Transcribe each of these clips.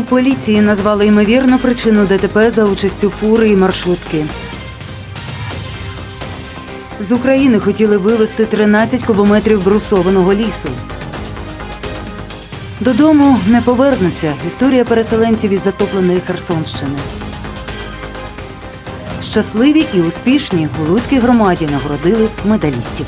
У поліції назвали ймовірну причину ДТП за участю фури і маршрутки. З України хотіли вивезти 13 кубометрів брусованого лісу. Додому не повернуться. Історія переселенців із затопленої Херсонщини. Щасливі і успішні у Луцькій громаді нагородили медалістів.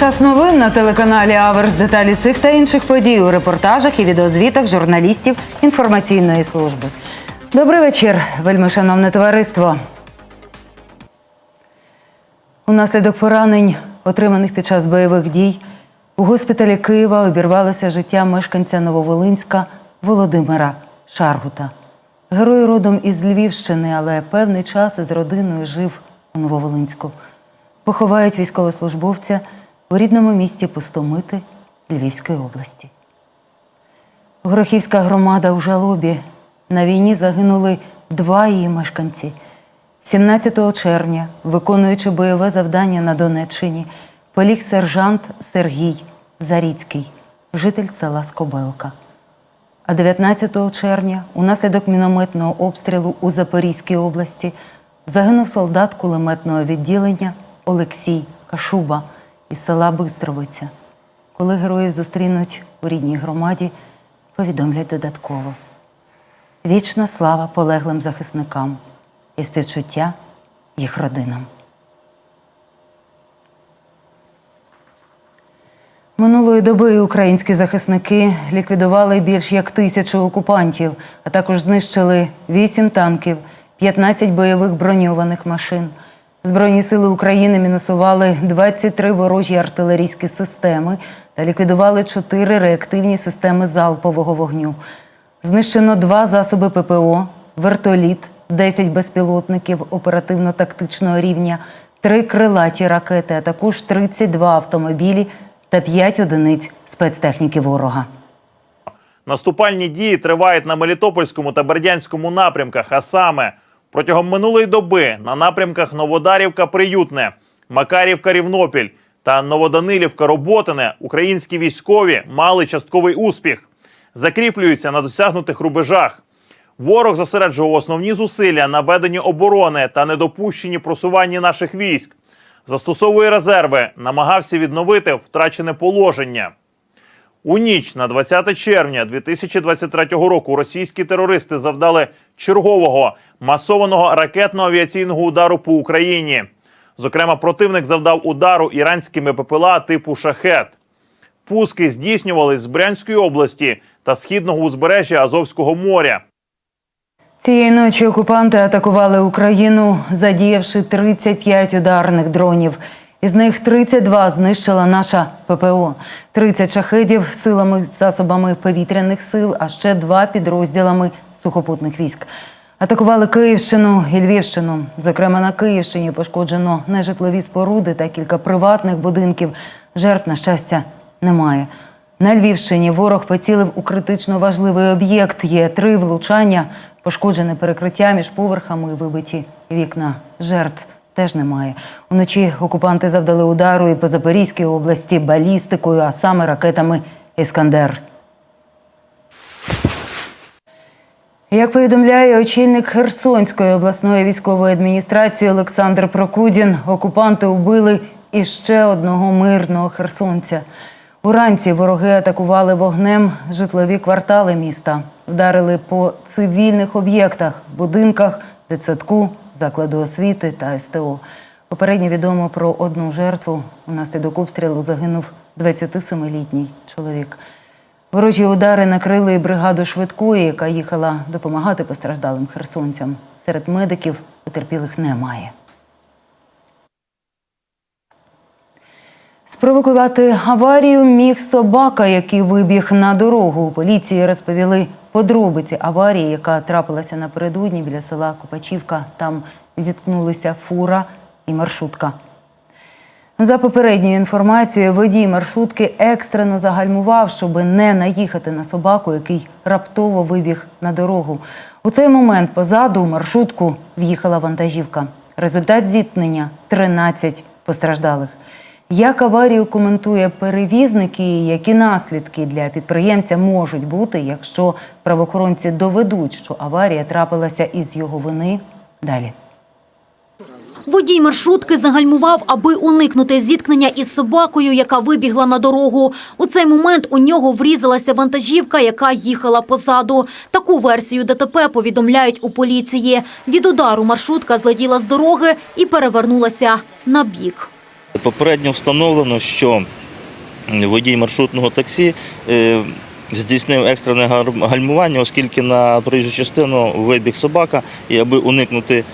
Час новин на телеканалі Аверс. Деталі цих та інших подій у репортажах і відеозвітах журналістів інформаційної служби. Добрий вечір, вельми шановне товариство. Унаслідок поранень, отриманих під час бойових дій, у госпіталі Києва обірвалося життя мешканця Нововолинська Володимира Шаргута. Герой родом із Львівщини, але певний час із родиною жив у Нововолинську. Поховають військовослужбовця у рідному місті Пустомити Львівської області. Горохівська громада у жалобі. На війні загинули два її мешканці. 17 червня, виконуючи бойове завдання на Донеччині, поліг сержант Сергій Заріцький, житель села Скобелка. А 19 червня, унаслідок мінометного обстрілу у Запорізькій області, загинув солдат кулеметного відділення Олексій Кашуба із села Бистровиця. Коли героїв зустрінуть у рідній громаді, повідомлять додатково. Вічна слава полеглим захисникам і співчуття їх родинам. Минулої доби українські захисники ліквідували більш як тисячу окупантів, а також знищили 8 танків, 15 бойових броньованих машин. Збройні сили України мінусували 23 ворожі артилерійські системи та ліквідували 4 реактивні системи залпового вогню. Знищено два засоби ППО, вертоліт, 10 безпілотників оперативно-тактичного рівня, 3 крилаті ракети, а також 32 автомобілі та 5 одиниць спецтехніки ворога. Наступальні дії тривають на Мелітопольському та Бердянському напрямках, а саме протягом минулої доби на напрямках Новодарівка Приютне, Макарівка Рівнопіль та Новоданилівка Роботине українські військові мали частковий успіх, закріплюються на досягнутих рубежах. Ворог зосереджував основні зусилля на веденні оборони та недопущенні просування наших військ. Застосовує резерви, намагався відновити втрачене положення. У ніч на 20 червня 2023 року російські терористи завдали чергового масованого ракетно-авіаційного удару по Україні. Зокрема, противник завдав удару іранськими ППЛА типу шахет. Пуски здійснювались з Брянської області та східного узбережжя Азовського моря. Цієї ночі окупанти атакували Україну, задіявши 35 ударних дронів. Із них 32 знищила наша ППО, 30 шахедів силами засобами повітряних сил, а ще два підрозділами сухопутних військ. Атакували Київщину і Львівщину. Зокрема, на Київщині пошкоджено нежитлові споруди та кілька приватних будинків. Жертв, на щастя, немає. На Львівщині ворог поцілив у критично важливий об'єкт. Є три влучання, пошкоджене перекриття між поверхами, вибиті вікна. Жертв теж немає. Уночі окупанти завдали удару і по Запорізькій області балістикою, а саме ракетами Іскандер. Як повідомляє очільник Херсонської обласної військової адміністрації Олександр Прокудін, окупанти убили іще одного мирного херсонця. Уранці вороги атакували вогнем житлові квартали міста, вдарили по цивільних об'єктах, будинках, дитсадку, закладу освіти та СТО. Попередньо відомо про одну жертву. Унаслідок обстрілу загинув 27-літній чоловік. Ворожі удари накрили бригаду швидкої, яка їхала допомагати постраждалим херсонцям. Серед медиків потерпілих немає. Спровокувати аварію міг собака, який вибіг на дорогу. У поліції розповіли подробиці аварії, яка трапилася напередодні біля села Копачівка. Там зіткнулися фура і маршрутка. За попередньою інформацією, водій маршрутки екстрено загальмував, щоб не наїхати на собаку, який раптово вибіг на дорогу. У цей момент позаду маршрутку в'їхала вантажівка. Результат зіткнення 13 постраждалих. Як аварію коментує перевізник і які наслідки для підприємця можуть бути, якщо правоохоронці доведуть, що аварія трапилася із його вини? Далі. Водій маршрутки загальмував, аби уникнути зіткнення із собакою, яка вибігла на дорогу. У цей момент у нього врізалася вантажівка, яка їхала позаду. Таку версію ДТП повідомляють у поліції. Від удару маршрутка злетіла з дороги і перевернулася на бік. Попередньо встановлено, що водій маршрутного таксі е, здійснив екстрене гальмування, оскільки на проїжджу частину вибіг собака, і аби уникнути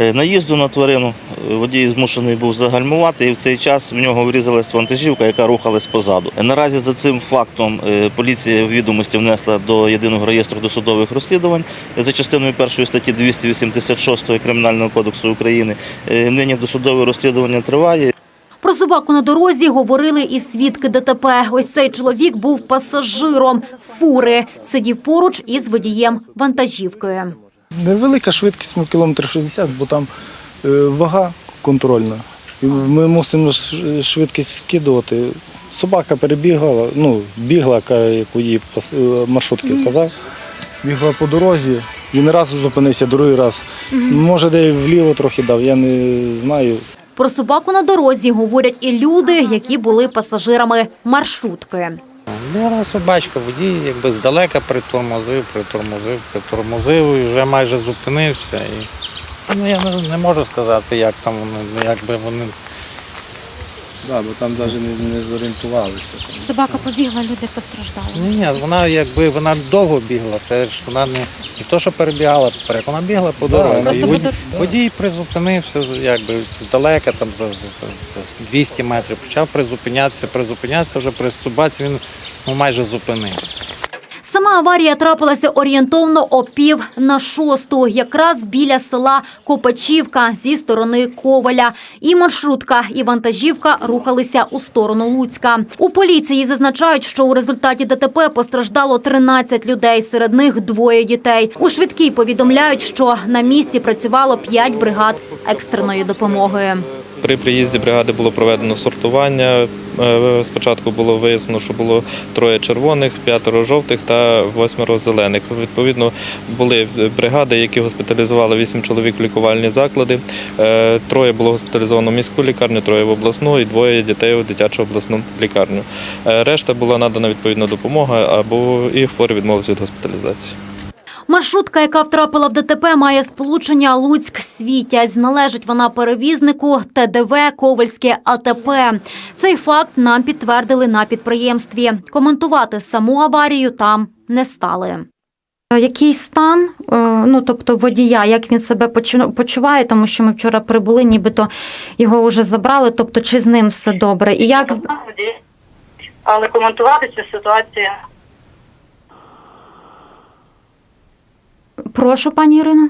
е, наїзду на тварину, е, водій змушений був загальмувати, і в цей час в нього врізалась вантажівка, яка рухалась позаду. Наразі за цим фактом поліція відомості внесла до єдиного реєстру досудових розслідувань за частиною першої статті 286 Кримінального кодексу України. Нині досудове розслідування триває. Про собаку на дорозі говорили і свідки ДТП. Ось цей чоловік був пасажиром фури, сидів поруч із водієм вантажівки. Невелика швидкість, ну, кілометр 60, бо там е, вага контрольна. Ми мусимо швидкість скидувати. Собака перебігала, ну, бігла, як у її е, маршрутки казав, бігла по дорозі. Він раз зупинився, другий раз. Може, де вліво трохи дав, я не знаю. Про собаку на дорозі говорять і люди, які були пасажирами маршрутки. Була собачка, водій якби здалека притормозив, притормозив, притормозив і вже майже зупинився. І, ну, я не, можу сказати, як там вони, якби як би вони. Да, бо там навіть не, не зорієнтувалися. Собака побігла, люди постраждали. Ні, ні, вона якби вона довго бігла, це ж вона не, не то, що перебігала поперек, вона бігла по дорозі. просто і водій, дор- водій призупинився якби здалека, там за, за, за 200 метрів, почав призупинятися, призупинятися вже при собаці він ну, майже зупинився. Аварія трапилася орієнтовно о пів на шосту, якраз біля села Копачівка зі сторони Коваля. І маршрутка, і вантажівка рухалися у сторону Луцька. У поліції зазначають, що у результаті ДТП постраждало 13 людей, серед них двоє дітей. У швидкій повідомляють, що на місці працювало 5 бригад екстреної допомоги. При приїзді бригади було проведено сортування. Е, Спочатку було вияснено, що було троє червоних, п'ятеро жовтих та восьмеро зелених. Відповідно, були бригади, які госпіталізували вісім чоловік в лікувальні заклади. Е, Троє було госпіталізовано в міську лікарню, троє в обласну і двоє дітей у дитячу обласну лікарню. Е, Решта була надана відповідна допомога або і хворі відмовилися від госпіталізації. Маршрутка, яка втрапила в ДТП, має сполучення Луцьк-Світязь. Належить вона перевізнику ТДВ Ковальське АТП. Цей факт нам підтвердили на підприємстві. Коментувати саму аварію там не стали. Який стан, е, ну тобто водія, як він себе почу- почуває, тому що ми вчора прибули, нібито його вже забрали, тобто чи з ним все добре? І як але коментувати цю ситуацію прошу, пані Ірино?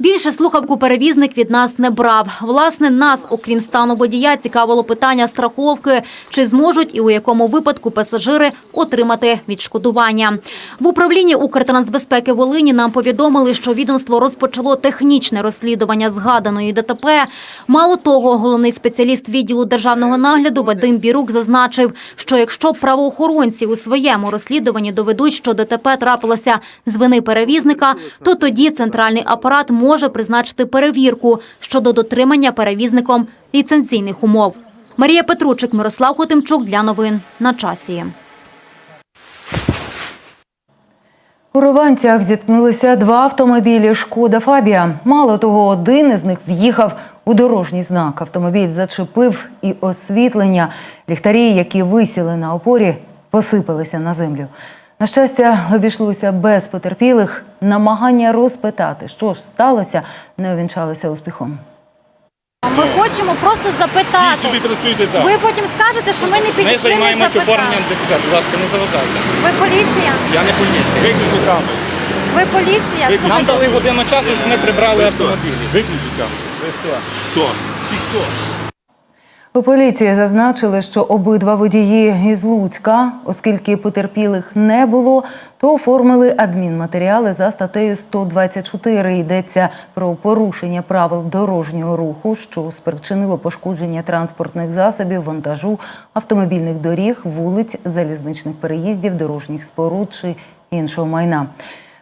Більше слухавку перевізник від нас не брав. Власне, нас, окрім стану водія, цікавило питання страховки, чи зможуть і у якому випадку пасажири отримати відшкодування. В управлінні Укртрансбезпеки Волині нам повідомили, що відомство розпочало технічне розслідування згаданої ДТП. Мало того, головний спеціаліст відділу державного нагляду Вадим Бірук зазначив, що якщо правоохоронці у своєму розслідуванні доведуть, що ДТП трапилося з вини перевізника, то тоді центральний апарат може призначити перевірку щодо дотримання перевізником ліцензійних умов. Марія Петручик, Мирослав Хотимчук для новин на часі. У Рованцях зіткнулися два автомобілі Шкода Фабія. Мало того, один із них в'їхав у дорожній знак. Автомобіль зачепив і освітлення. Ліхтарі, які висіли на опорі, посипалися на землю. На щастя, обійшлося без потерпілих. Намагання розпитати, що ж сталося, не увінчалося успіхом. Ми хочемо просто запитати. Ви потім скажете, що ми не підійшли. Ми займаємося не запитали. оформленням ДКП. Будь ласка, не заважайте. Ви поліція? Я не поліція. Виключи камеру. Ви поліція? Нам Слухайте, дали годину часу, щоб ми прибрали автомобілі. Виключіть камеру. У У поліції зазначили, що обидва водії із Луцька, оскільки потерпілих не було, то оформили адмінматеріали за статтею 124. Йдеться про порушення правил дорожнього руху, що спричинило пошкодження транспортних засобів, вантажу, автомобільних доріг, вулиць, залізничних переїздів, дорожніх споруд чи іншого майна.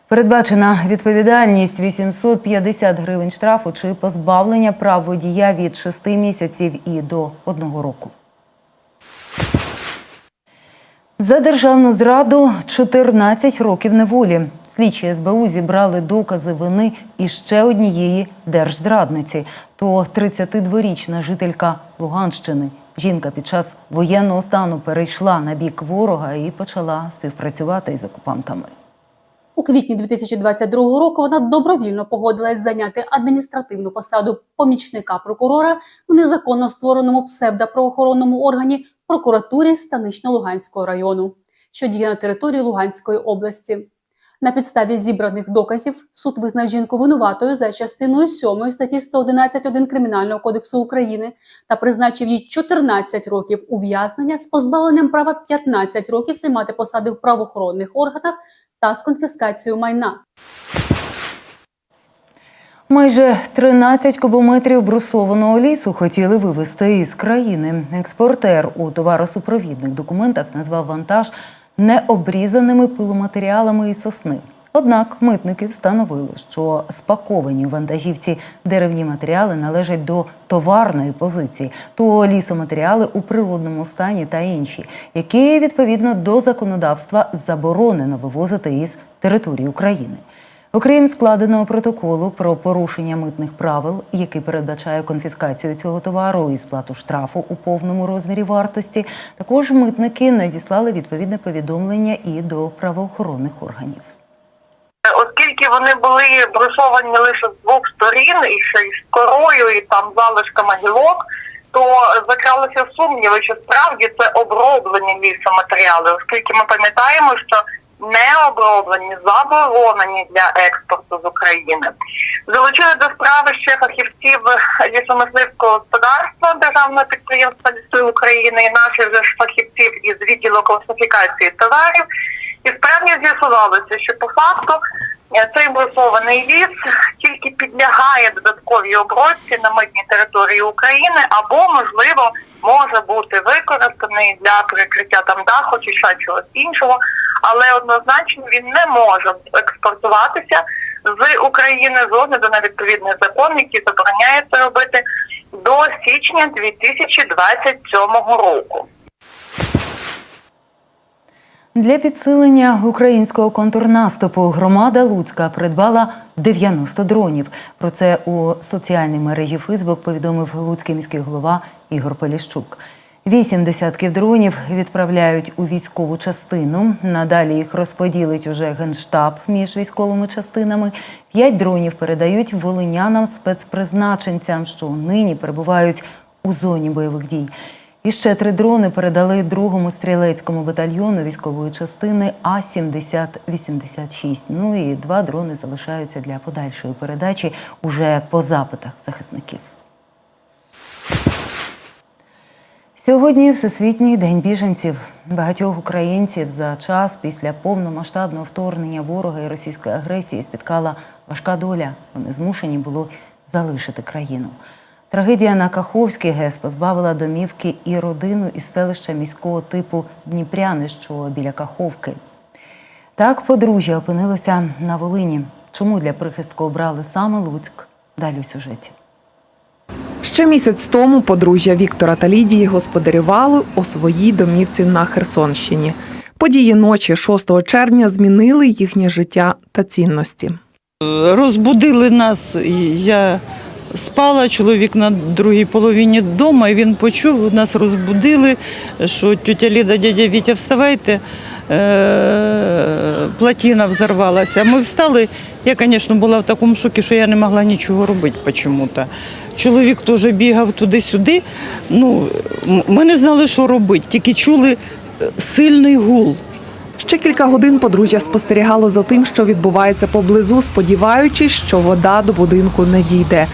Передбачена відповідальність 850 гривень штрафу чи позбавлення прав водія від 6 місяців і до 1 року. За державну зраду 14 років неволі. Слідчі СБУ зібрали докази вини іще однієї держзрадниці. То 32-річна жителька Луганщини. Жінка під час воєнного стану перейшла на бік ворога і почала співпрацювати із окупантами. У квітні 2022 року вона добровільно погодилась зайняти адміністративну посаду помічника прокурора в незаконно створеному псевдоправоохоронному органі прокуратурі Станично-Луганського району, що діє на території Луганської області. На підставі зібраних доказів суд визнав жінку винуватою за частиною 7 статті 111.1 Кримінального кодексу України та призначив їй 14 років ув'язнення з позбавленням права 15 років займати посади в правоохоронних органах та з конфіскацією майна. Майже 13 кубометрів брусованого лісу хотіли вивезти із країни. Експортер у товаросупровідних документах назвав вантаж необрізаними пиломатеріалами і сосни. Однак митники встановили, що спаковані у вантажівці деревні матеріали належать до товарної позиції, то лісоматеріали у природному стані та інші, які відповідно до законодавства заборонено вивозити із території України. Окрім складеного протоколу про порушення митних правил, який передбачає конфіскацію цього товару і сплату штрафу у повному розмірі вартості, також митники надіслали відповідне повідомлення і до правоохоронних органів. Оскільки вони були брусовані лише з двох сторін, і ще й з корою, і там залишками гілок, то закралися сумніви, що справді це оброблені лісоматеріали, оскільки ми пам'ятаємо, що не оброблені, заборонені для експорту з України. Залучили до справи ще фахівців лісомисливського господарства державного підприємства Ліси України і наших же ж фахівців із відділу класифікації товарів. І справді з'ясувалося, що по факту е, цей брусований ліс тільки підлягає додатковій обробці на митній території України або, можливо, може бути використаний для прикриття там даху чи ще чогось іншого, але однозначно він не може експортуватися з України з огляду на відповідний закон, який забороняє це робити до січня 2027 року. Для підсилення українського контрнаступу громада Луцька придбала 90 дронів. Про це у соціальній мережі Фейсбук повідомив луцький міський голова Ігор Поліщук. Вісім десятків дронів відправляють у військову частину. Надалі їх розподілить уже генштаб між військовими частинами. П'ять дронів передають волинянам спецпризначенцям, що нині перебувають у зоні бойових дій. І ще три дрони передали другому стрілецькому батальйону військової частини А-7086. Ну і два дрони залишаються для подальшої передачі уже по запитах захисників. Сьогодні Всесвітній день біженців. Багатьох українців за час після повномасштабного вторгнення ворога і російської агресії спіткала важка доля. Вони змушені були залишити країну. Трагедія на Каховській ГЕС позбавила домівки і родину із селища міського типу Дніпряни, що біля Каховки. Так подружжя опинилося на Волині. Чому для прихистку обрали саме Луцьк? Далі у сюжеті. Ще місяць тому подружжя Віктора та Лідії господарювали у своїй домівці на Херсонщині. Події ночі 6 червня змінили їхнє життя та цінності. Розбудили нас. Я спала, чоловік на другій половині вдома, і він почув, нас розбудили, що тетя Ліда, дядя Вітя, вставайте, е, плотина взорвалася. Ми встали. Я, звісно, була в такому шокі, що я не могла нічого робити чому-то. Чоловік теж бігав туди-сюди. Ну, ми не знали, що робити, тільки чули е, сильний гул. Ще кілька годин подружжя спостерігало за тим, що відбувається поблизу, сподіваючись, що вода до будинку не дійде.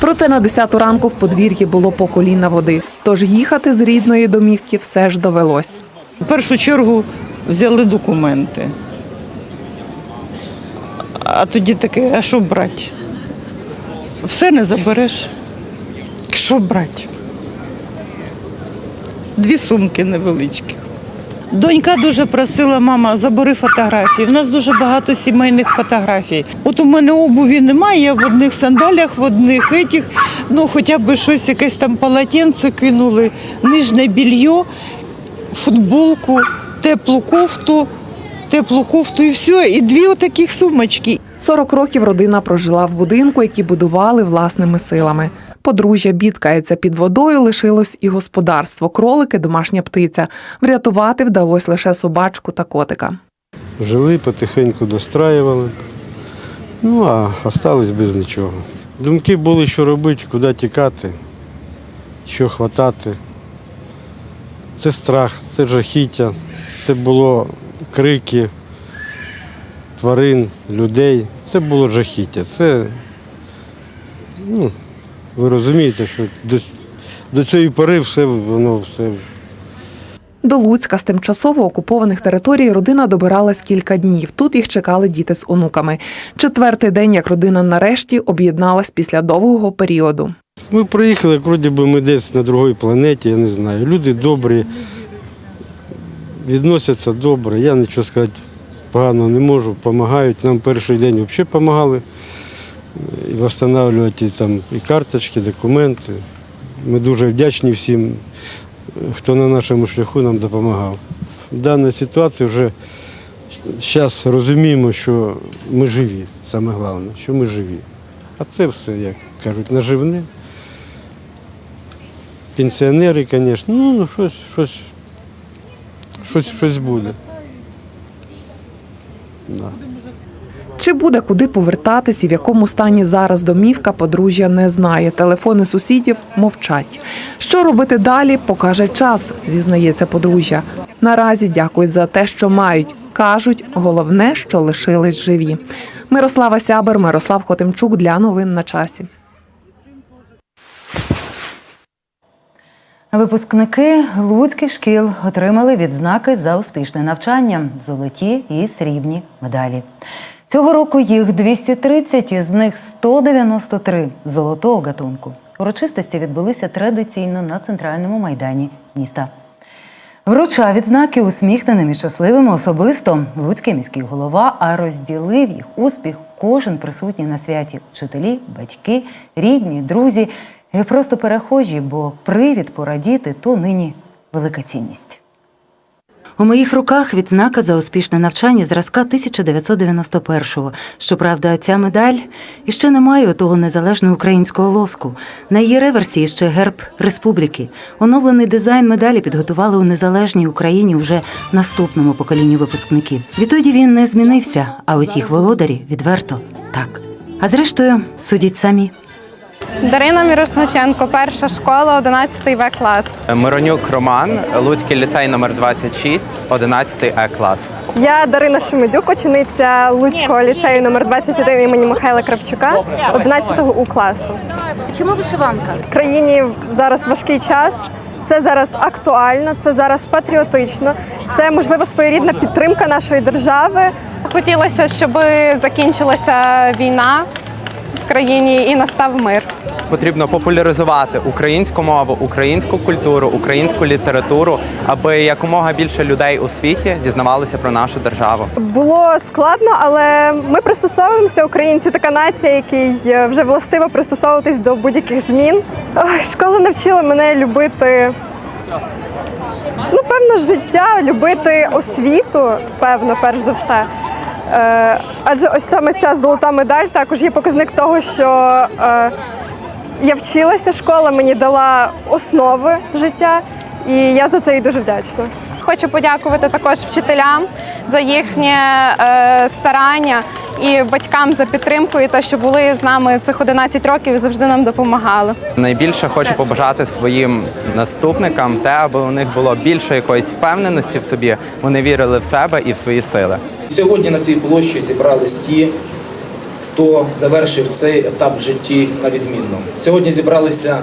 Проте на 10 ранку в подвір'ї було по коліна води. Тож їхати з рідної домівки все ж довелось. В першу чергу взяли документи. А тоді таке, а що брати? Все не забереш. Що брати? Дві сумки невеличкі. Донька дуже просила, мама, забери фотографії. У нас дуже багато сімейних фотографій. От у мене обуві немає, я в одних сандалях, в одних етіх, ну хоча б щось, якесь там полотенце кинули, нижнє більйо, футболку, теплу кофту, теплу кофту і все. І дві отаких сумочки. 40 років родина прожила в будинку, який будували власними силами. Подружжя бідкається під водою, лишилось і господарство, кролики, домашня птиця. Врятувати вдалося лише собачку та котика. Жили, потихеньку достраювали. Ну, а остались без нічого. Думки були, що робити, куди тікати, що хватати. Це страх, це жахіття, це було крики тварин, людей. Це було жахіття. Це, ну, ви розумієте, що до, до цієї пори все воно все До Луцька з тимчасово окупованих територій родина добиралась кілька днів. Тут їх чекали діти з онуками. Четвертий день, як родина нарешті об'єдналась після довгого періоду. Ми приїхали, як вроді би ми десь на другій планеті, я не знаю. Люди добрі, відносяться добре. Я нічого сказати погано не можу, допомагають. Нам перший день взагалі допомагали і встановлювати там і карточки, документи. Ми дуже вдячні всім, хто на нашому шляху нам допомагав. В даній ситуації вже зараз розуміємо, що ми живі, саме головне, що ми живі. А це все, як кажуть, наживне. Пенсіонери, звісно, ну, ну щось, щось, щось, щось буде. Да. Чи буде куди повертатись і в якому стані зараз домівка, подружжя не знає. Телефони сусідів мовчать. Що робити далі, покаже час, зізнається подружжя. Наразі дякують за те, що мають. Кажуть, головне, що лишились живі. Мирослава Сябер, Мирослав Хотимчук для новин на часі. Випускники луцьких шкіл отримали відзнаки за успішне навчання, золоті і срібні медалі. Цього року їх 230, із них 193 золотого гатунку. Урочистості відбулися традиційно на центральному майдані міста. Вручав відзнаки усміхненим і щасливим особисто луцький міський голова, а розділив їх успіх кожен присутній на святі вчителі, батьки, рідні, друзі і просто перехожі, бо привід порадіти то нині велика цінність. У моїх руках відзнака за успішне навчання зразка 1991-го. Щоправда, ця медаль іще не має того незалежного українського лоску. На її реверсі ще герб республіки. Оновлений дизайн медалі підготували у незалежній Україні вже наступному поколінню випускників. Відтоді він не змінився, а їх володарі відверто так. А зрештою, судіть самі. Дарина Мірошниченко, перша школа, 11 В клас. Миронюк Роман, Луцький ліцей номер 26, 11 Е клас. Я Дарина Шемедюк, учениця Луцького ліцею номер 21 імені Михайла Кравчука, 11 У класу. Чому вишиванка? В країні зараз важкий час. Це зараз актуально, це зараз патріотично. Це можливо своєрідна підтримка нашої держави. Хотілося, щоб закінчилася війна в країні і настав мир. Потрібно популяризувати українську мову, українську культуру, українську літературу, аби якомога більше людей у світі дізнавалися про нашу державу. Було складно, але ми пристосовуємося. Українці така нація, якій е, вже властиво пристосовуватись до будь-яких змін. Ой, школа навчила мене любити. Ну, певно, життя, любити освіту, певно, перш за все. Е, адже ось там ось ця золота медаль також є показник того, що е, я вчилася, школа мені дала основи життя, і я за це їй дуже вдячна. Хочу подякувати також вчителям за їхнє е, старання і батькам за підтримку, і те, що були з нами цих 11 років і завжди нам допомагали. Найбільше хочу побажати своїм наступникам те, аби у них було більше якоїсь впевненості в собі. Вони вірили в себе і в свої сили. Сьогодні на цій площі зібрались ті, хто завершив цей етап в житті на відмінно. Сьогодні зібралися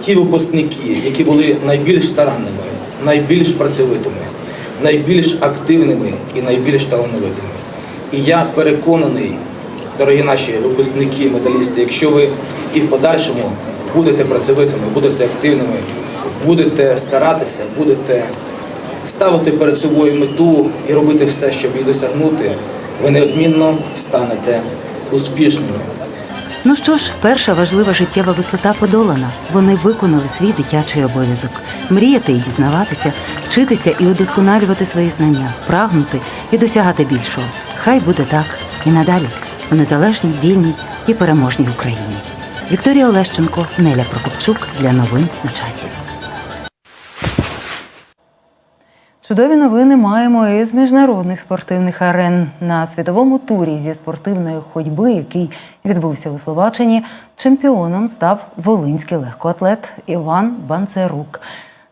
ті випускники, які були найбільш старанними, найбільш працьовитими, найбільш активними і найбільш талановитими. І я переконаний, дорогі наші випускники, медалісти, якщо ви і в подальшому будете працьовитими, будете активними, будете старатися, будете ставити перед собою мету і робити все, щоб її досягнути, ви неодмінно станете успішними. Ну що ж, перша важлива життєва висота подолана. Вони виконали свій дитячий обов'язок. Мріяти і дізнаватися, вчитися і удосконалювати свої знання, прагнути і досягати більшого. Хай буде так і надалі у незалежній, вільній і переможній Україні. Вікторія Олещенко, Неля Прокопчук для новин на часі. Чудові новини маємо із міжнародних спортивних арен на світовому турі зі спортивної ходьби, який відбувся у Словаччині. Чемпіоном став волинський легкоатлет Іван Банцерук.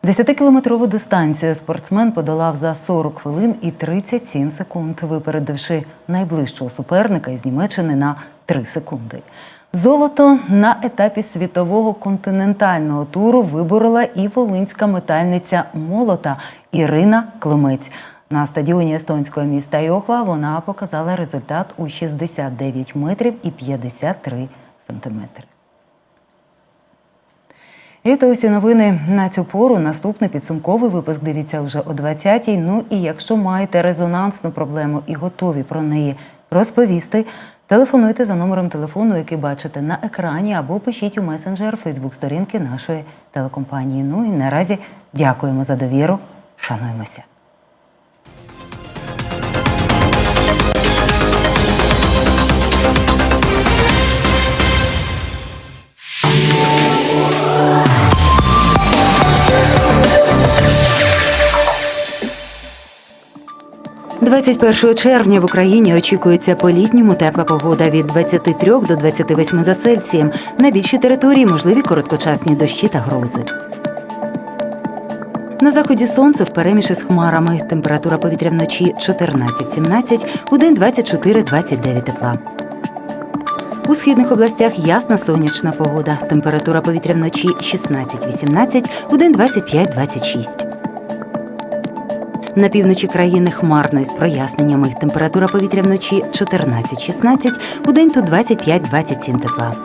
10-кілометрову дистанцію спортсмен подолав за 40 хвилин і 37 секунд, випередивши найближчого суперника із Німеччини на 3 секунди. Золото на етапі світового континентального туру виборола і волинська метальниця молота Ірина Климець. На стадіоні естонського міста Йохва вона показала результат у 69 метрів і 53 сантиметри. І то усі новини на цю пору. Наступний підсумковий випуск дивіться вже о 20-й. Ну і якщо маєте резонансну проблему і готові про неї розповісти, телефонуйте за номером телефону, який бачите на екрані, або пишіть у месенджер Фейсбук сторінки нашої телекомпанії. Ну і наразі дякуємо за довіру. Шануємося. – 21 червня в Україні очікується по-літньому тепла погода від 23 до 28 за Цельсієм. На більшій території можливі короткочасні дощі та грози. На заході сонце впереміші з хмарами. Температура повітря вночі 14-17, у день 24-29 тепла. У східних областях ясна сонячна погода. Температура повітря вночі 16-18, у день 25-26. На півночі країни хмарно із проясненнями. Температура повітря вночі 14-16, у день тут 25-27 тепла.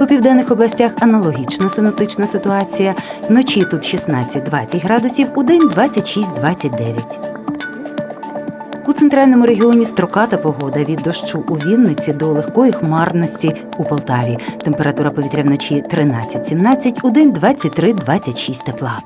У південних областях аналогічна синоптична ситуація. Вночі тут 16-20 градусів, у день 26-29. У центральному регіоні строката погода від дощу у Вінниці до легкої хмарності у Полтаві. Температура повітря вночі 13-17, у день 23-26 тепла.